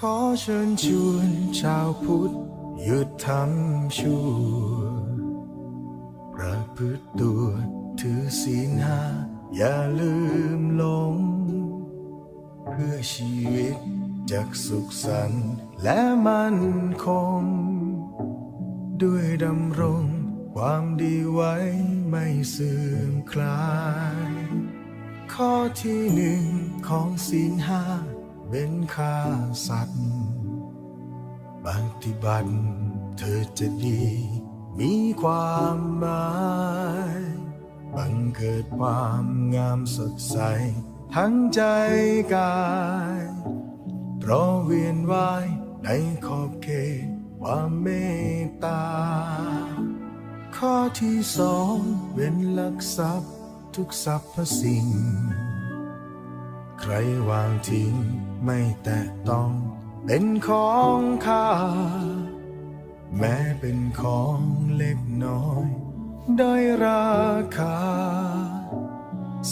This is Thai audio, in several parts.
ขอเชิญชวนชาวพุทธหยุดทำชั่วประพฤติตัวถือศีลห้าอย่าลืมหลง เพื่อชีวิตจะสุขสันต์และมั่นคง ด้วยดำรงความดีไว้ไม่เสื่อมคลาย ข้อที่หนึ่งของศีลห้า เป็นฆ่าสัตว์ ปฏิบัติเธอจะดี มีความหมายบังเกิดความงามสดใส ทั้งใจกาย เพราะเวียนว่ายในขอบเขตความเมตตา ข้อที่สองเว้นลักทรัพย์ทุกสรรพสิ่ง รวางทิ้งไม่แตะต้อง เป็นของข้า แม้เป็นของเล็กน้อยด้ยราคา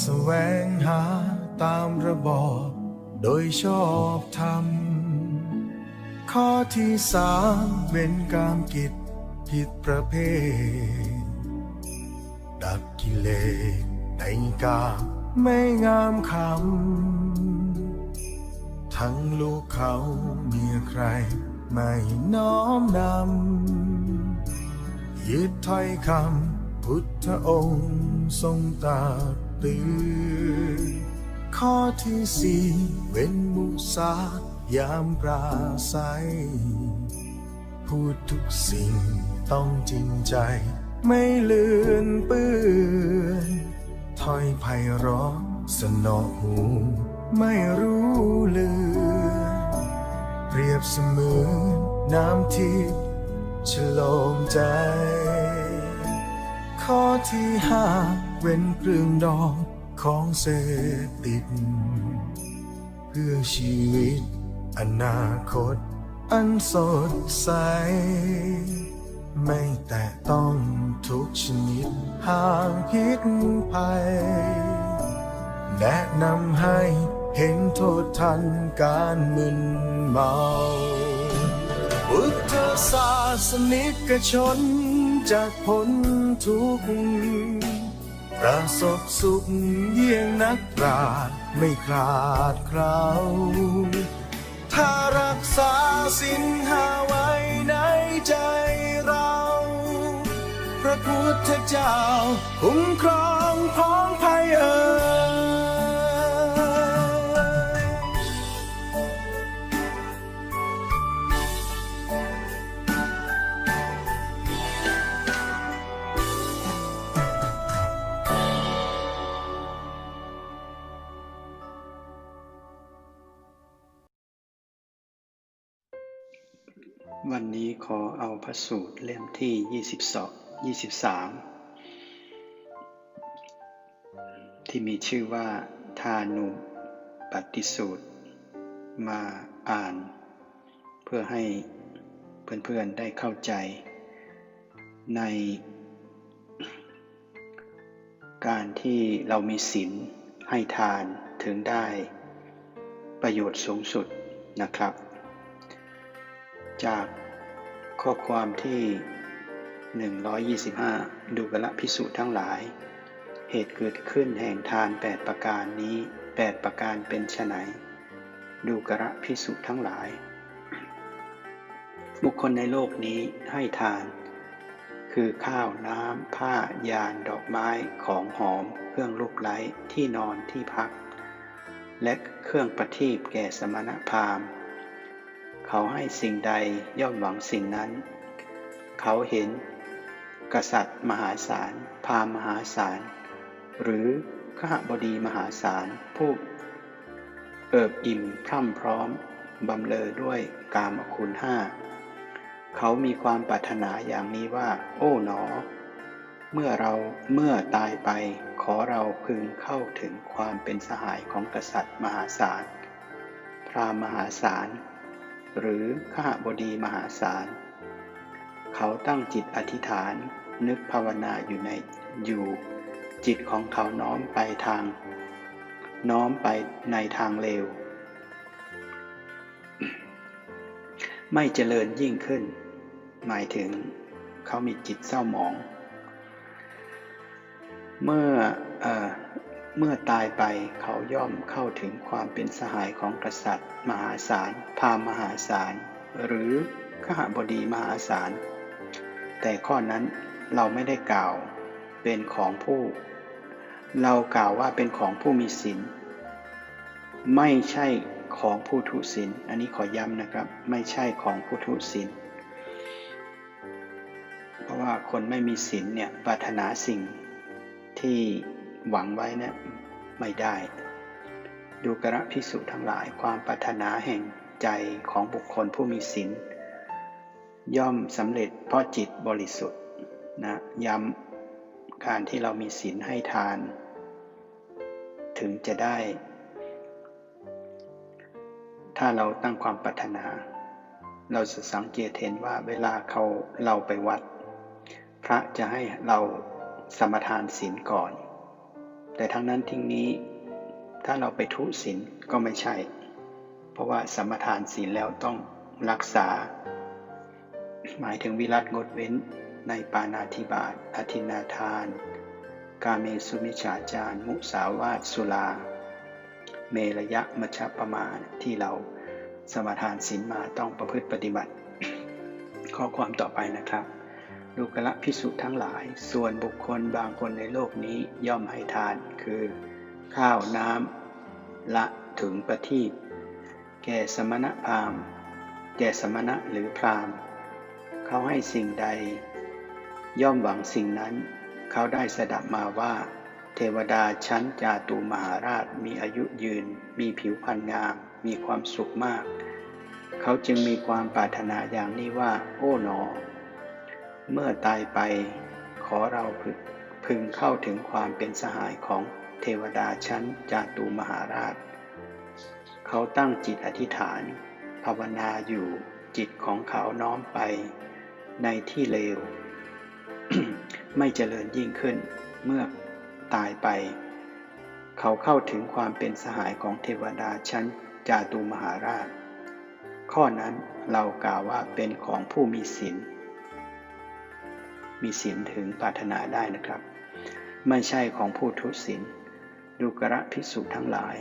แสวงหาตามระบอบ โดยชอบธรรม ข้อที่สามเป็นกามกิจผิดประเภท ดับกิเลสในกาม ไม่งามคำทั้งลูกเขาเมียใคร ไม่น้อมนำยึดถ้อยคำพุทธองค์ทรงตรัสเตือนข้อที่สี่เว้นมุสายามปราศัย พูดทุกสิ่งต้องจริงใจ ไม่เลือนปื้อน ไพเราะสนอหู ไม่รู้เลือ เปรียบเสมือนน้ำทิพย์ฉโลมใจ ข้อที่ห้าเว้นเครื่องดองของเสพติด เพื่อชีวิตอนาคต อันสดใส ไม่แตะต้องทุกชนิดห่างพิษภัย แนะนำให้เห็นโทษทันการมึนเมาพุทธศาสนิกชนจากพ้นทุกข์ประสบสุขเยี่ยงนักปราชญ์ไม่ขาดคราวถ้ารักษาสินหาไว้ ในใจเรา พระพุทธเจ้าคุ้มครองพ้องภัยเอ่ย ขอเอาพระสูตรเล่มที่ 22 23 ที่มีชื่อว่า ทานุปฏิสูตร มาอ่าน เพื่อให้เพื่อนๆได้เข้าใจ ในการที่เรามีศีลให้ทานถึงได้ประโยชน์สูงสุดนะครับ จาก ข้อความที่ 125 ดูกละพิสูจน์ทั้งหลาย เหตุเกิดขึ้นแห่งทาน 8 ประการนี้ 8 ประการเป็นไฉนดูกระพิสูจน์ทั้งหลาย บุคคลในโลกนี้ให้ทาน คือข้าวน้ำผ้ายานดอกไม้ของหอม เครื่องลูกไล้ที่นอนที่พัก และเครื่องประทีปแก่สมณพราหมณ์ เขาให้สิ่งใดย่อมหวังสิ่งนั้น เขาเห็น กษัตริย์มหาศาลพราหมณ์มหาศาล หรือขหบดีมหาศาลผู้เอิบอิ่มพร่ำพร้อมบำเลอด้วยกามคุณห้า เขามีความปรารถนาอย่างนี้ว่า โอ้หนอ เมื่อเราเมื่อตายไปขอเราพึงเข้าถึงความเป็นสหายของกษัตริย์มหาศาล พราหมณ์มหาศาล หรือขหบดีมหาศาล เขาตั้งจิตอธิษฐานนึกภาวนาอยู่ในอยู่ จิตของเขาน้อมไปทาง น้อมไปในทางเลว ไม่เจริญยิ่งขึ้น หมายถึงเขามีจิตเศร้าหมอง เมื่ออ เมื่อตายไปเขาย่อมเข้าถึงความเป็นสหายของกษัตริย์ มหาศาลพามณ์มหาศาลหรือขหบดีมหาศาล แต่ข้อนั้นเราไม่ได้กล่าวเป็นของผู้ เรากล่าวว่าเป็นของผู้มีศีลไม่ใช่ของผู้ทุศีลอันนี้ขอย้ำนะครับ ไม่ใช่ของผู้ทุศีลเพราะว่าคนไม่มีศีลเนี่ยปรารถนาสิ่งที่ หวังไว้เนี่ยไม่ได้ ดูกระพิสุทั้งหลายความปรารถนาแห่งใจของบุคคลผู้มีศีลย่อมสำเร็จเพราะจิตบริสุทธิ์นะย้ำการที่เรามีศีลให้ทาน ถึงจะได้ ถ้าเราตั้งความปรารถนา เราจะสังเกตเห็นว่าเวลาเขาเราไปวัด พระจะให้เราสมทานศีลก่อน แต่ทั้งนั้นทิ้งนี้ ถ้าเราไปทุศีลก็ไม่ใช่ เพราะว่าสมทานศีลแล้วต้องรักษา หมายถึงวิรัตงดเว้นในปานาธิบาตอธินาทาน กาเมสุมิฉาจารมุสาวาสุลา เมรยะมัชฌปมาณที่เราสมทานศีลมาต้องประพฤติปฏิบัติ ข้อความต่อไปนะครับ ดูกระพิสุทั้งหลาย ส่วนบุคคลบางคนในโลกนี้ย่อมให้ทาน คือ ข้าวน้ำละถึงประทีปแก่สมณะพราหมณ์แก่สมณะหรือพราหมณ์ เขาให้สิ่งใด ย่อมหวังสิ่งนั้น เขาได้สดับมาว่า เทวดาชั้นจาตุมหาราชมีอายุยืน มีผิวพรรณงาม มีความสุขมาก เขาจึงมีความปรารถนาอย่างนี้ว่า โอ้หนอ เมื่อตายไปขอเราพึงพึงเข้าถึงความเป็นสหายของเทวดาชั้นจาตุมหาราช เขาตั้งจิตอธิษฐาน ภาวนาอยู่จิตของเขาน้อมไป ในที่เลว ไม่เจริญยิ่งขึ้นเมื่อตายไป เขาเข้าถึงความเป็นสหายของเทวดาชั้นจาตุมหาราช ข้อนั้นเรากล่าวว่าเป็นของผู้มีศีล มีศีลถึงปรารถนาได้นะครับ ไม่ใช่ของผู้ทุศีลดูกระภิกษุทั้งหลาย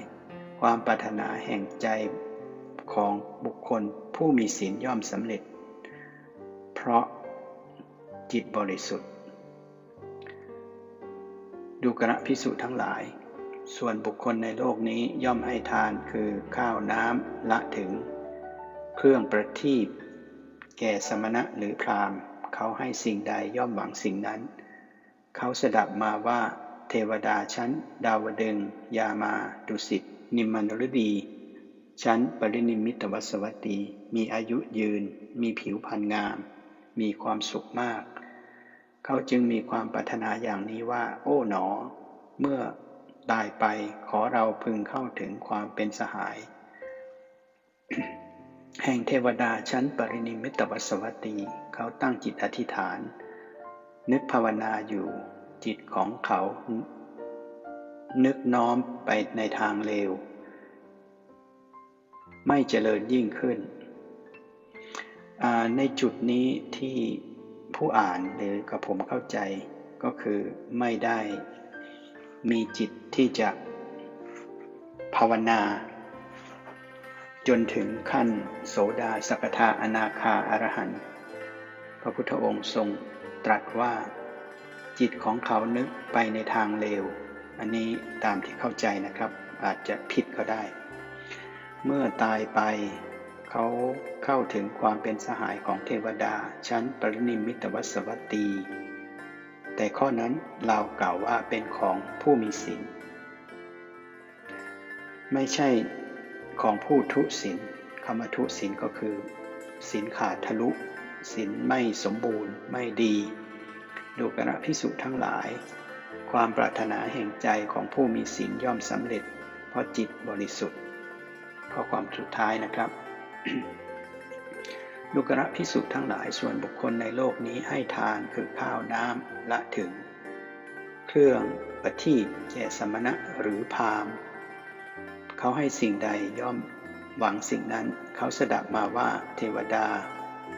ความปรารถนาแห่งใจของบุคคลผู้มีศีลย่อมสำเร็จ เพราะจิตบริสุทธิ์ ดูกระพิสุทั้งหลาย ส่วนบุคคลในโลกนี้ย่อมให้ทานคือข้าวน้ำละถึง เครื่องประทีปแก่สมณะหรือพราหมณ์ เขาให้สิ่งใดย่อมหวังสิ่งนั้น เขาสดับมาว่า เทวดาชั้น ดาวดึง ยามา ดุสิต นิมมานฤดี ชั้นปรินิมิตวสวัตตีมีอายุยืน มีผิวพรรณงาม มีความสุขมาก เขาจึงมีความปรารถนาอย่างนี้ว่า โอ้หนอ เมื่อตายไปขอเราพึงเข้าถึงความเป็นสหาย แห่งเทวดาชั้นปรินิมมิตวสวัตตี เขาตั้งจิตอธิษฐาน นึกภาวนาอยู่จิตของเขา นึกน้อมไปในทางเลว ไม่เจริญยิ่งขึ้น ในจุดนี้ที่ผู้อ่านหรือกับผมเข้าใจก็คือไม่ได้มีจิตที่จะภาวนา จนถึงขั้นโสดาสกทาอนาคาอรหันต์ พระพุทธองค์ทรงตรัสว่า จิตของเขานึกไปในทางเลว อันนี้ตามที่เข้าใจนะครับ อาจจะผิดก็ได้ เมื่อตายไปเขาเข้าถึงความเป็นสหายของเทวดา ชั้นปรินิมิตวสวัตตี แต่ข้อนั้นเรากล่าวว่าเป็นของผู้มีศีลไม่ใช่ของผู้ทุศีลคำว่าทุศีลก็คือศีลขาดทะลุ ศีลไม่สมบูรณ์ไม่ดี ดูกระพิสุทั้งหลาย ความปรารถนาแห่งใจของผู้มีศีลย่อมสำเร็จ เพราะจิตบริสุทธิ์ข้อความสุดท้ายนะครับลูกระพิสุทั้งหลายส่วนบุคคลในโลกนี้ให้ทานคือข้าวน้ำละถึง เครื่องประทีปแก่สมณะหรือพามเขาให้สิ่งใดย่อมหวังสิ่งนั้นเขาสดับมาว่าเทวดา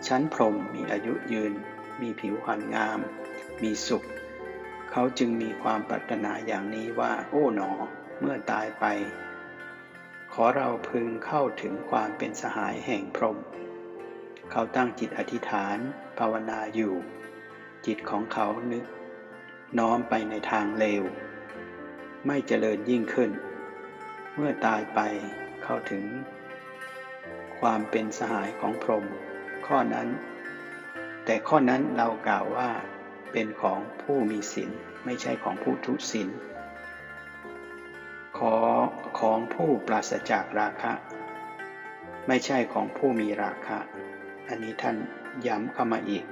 ชั้นพรหมมีอายุยืน มีผิวพรรณงาม มีสุข เขาจึงมีความปรารถนาอย่างนี้ว่า โอ้หนอ เมื่อตายไป ขอเราพึงเข้าถึงความเป็นสหายแห่งพรหมเขาตั้งจิตอธิษฐานภาวนาอยู่ จิตของเขานึก น้อมไปในทางเลว ไม่เจริญยิ่งขึ้น เมื่อตายไปเข้าถึง ความเป็นสหายของพรหม ข้อนั้น แต่ข้อนั้นเรากล่าวว่าเป็นของผู้มีศีลไม่ใช่ของผู้ทุศีลขอของผู้ปราศจากราคะ ไม่ใช่ของผู้มีราคะ อันนี้ท่านย้ำเข้ามาอีก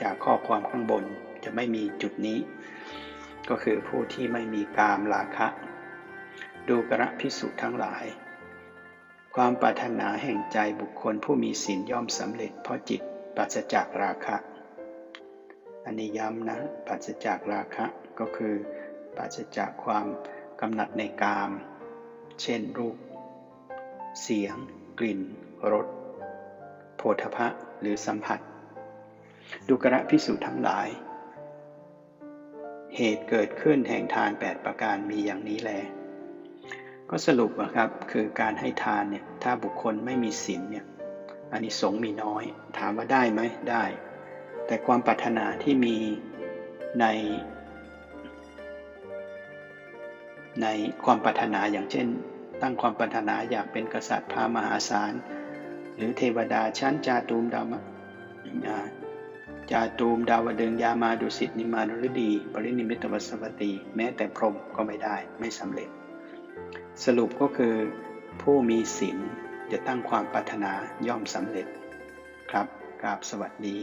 จากข้อความข้างบนจะไม่มีจุดนี้ ก็คือผู้ที่ไม่มีกามราคะ ดูกระพิสุทั้งหลาย ความปรารถนาแห่งใจบุคคลผู้มีศีลย่อมสำเร็จเพราะจิตปราศจากราคะ อันนี้ย้ำนะปราศจากราคะก็คือปราศจากความกำหนัดในกาม เช่นรูป เสียง กลิ่นรสโผฏฐะหรือสัมผัสดูกระพิสุทั้งหลาย เหตุเกิดขึ้นแห่งทาน 8 ประการมีอย่างนี้แล ก็สรุปนะครับคือการให้ทานเนี่ยถ้าบุคคลไม่มีศีลเนี่ยอันนี้สงส์มีน้อย ถามว่าได้ไหมได้ แต่ความปรารถนาที่มีใน ในความปรารถนาอย่างเช่น ตั้งความปรารถนาอยากเป็นกษัตริย์พามหาศาลหรือเทวดาชั้นจาตูมดาวมะอ่าจาตูมดาวดึงยามาดุสิตนิมานฤดี ปรินิมิตวสวัตีแม้แต่พรหมก็ไม่ได้ไม่สำเร็จ สรุปก็คือ ผู้มีศีลจะตั้งความปรารถนาย่อมสำเร็จ ครับกราบสวัสดี